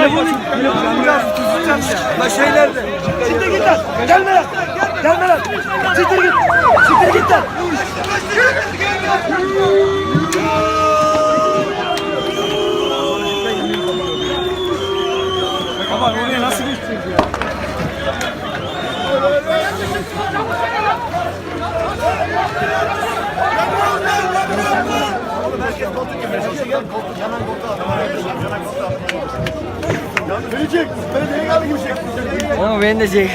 Yanacağız, tutacağız ya. La şey nerede? Siktir git lan. Gelme lan. Gelme lan. Siktir git. Siktir git lan. Aman oraya nasıl geçeceğiz ya? Ama beni de çek.